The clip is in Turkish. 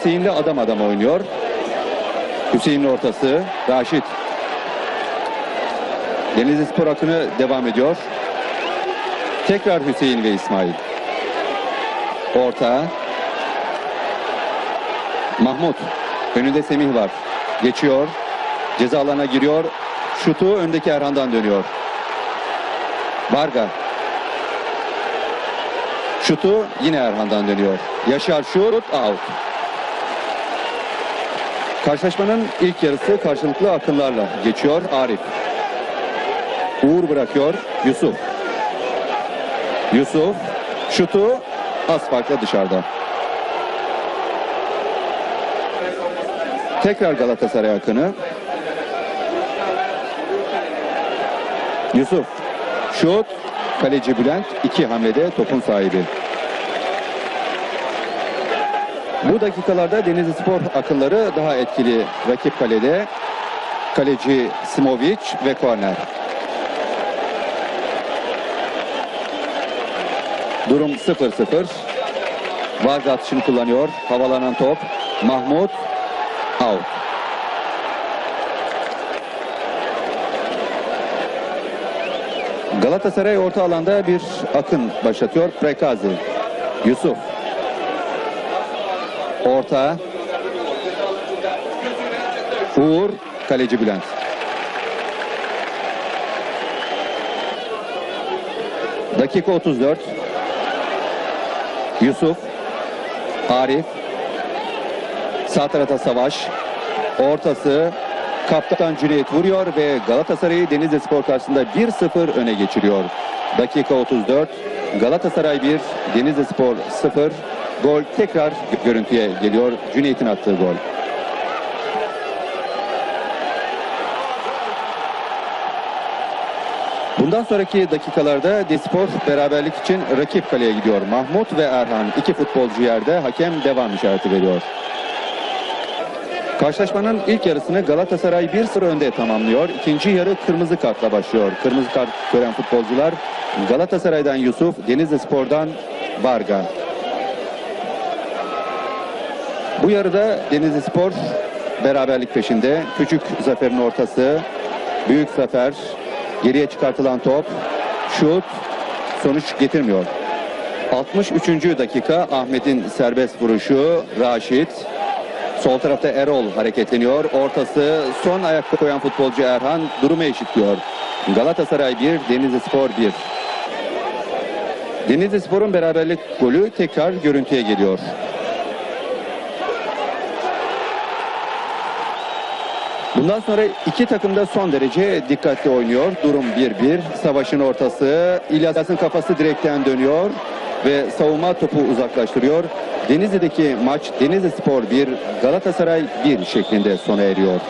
Hüseyin'le adam adam oynuyor. Hüseyin'in ortası. Raşit. Denizli Spor akını devam ediyor. Tekrar Hüseyin ve İsmail. Orta. Mahmut. Önünde Semih var. Geçiyor. Ceza alanına giriyor. Şutu öndeki Erhan'dan dönüyor. Varga. Şutu yine Erhan'dan dönüyor. Yaşar şut out. Karşılaşmanın ilk yarısı karşılıklı akınlarla geçiyor Arif. Uğur bırakıyor Yusuf. Yusuf şutu az dışarıda. Tekrar Galatasaray akını. Yusuf şut kaleci Bülent iki hamlede topun sahibi. Bu dakikalarda Denizli Spor akılları daha etkili rakip kalede. Kaleci Simovic ve korner. Durum 0-0. Varga atışını kullanıyor. Havalanan top. Mahmut out. Galatasaray orta alanda bir akın başlatıyor. Prekazi. Yusuf. Orta. Uğur. Kaleci Bülent. Dakika 34. Yusuf. Arif. Sağ tarafta Savaş. Ortası. Kaptan Cüneyt vuruyor ve Galatasaray'ı Denizli Spor karşısında 1-0 öne geçiriyor. Dakika 34. Galatasaray 1, Denizli Spor 0. Gol tekrar görüntüye geliyor. Cüneyt'in attığı gol. Bundan sonraki dakikalarda Despor beraberlik için rakip kaleye gidiyor. Mahmut ve Erhan iki futbolcu yerde hakem devam işareti veriyor. Karşılaşmanın ilk yarısını Galatasaray 1-0 önde tamamlıyor. İkinci yarı kırmızı kartla başlıyor. Kırmızı kart gören futbolcular Galatasaray'dan Yusuf, Denizli Spor'dan Varga. Bu yarıda Denizli Spor beraberlik peşinde. Küçük zaferin ortası, büyük zafer, geriye çıkartılan top, şut, sonuç getirmiyor. 63. dakika Ahmet'in serbest vuruşu, Raşit, Sol tarafta Erol hareketleniyor. Ortası son ayakta koyan futbolcu Erhan durumu eşitliyor. Galatasaray 1, Denizli Spor 1. Denizli Spor'un beraberlik golü tekrar görüntüye geliyor. Bundan sonra iki takım da son derece dikkatli oynuyor. Durum 1-1. Savaşın ortası. İlyas'ın kafası direkten dönüyor ve savunma topu uzaklaştırıyor. Denizli'deki maç Denizli Spor 1, Galatasaray 1 şeklinde sona eriyor.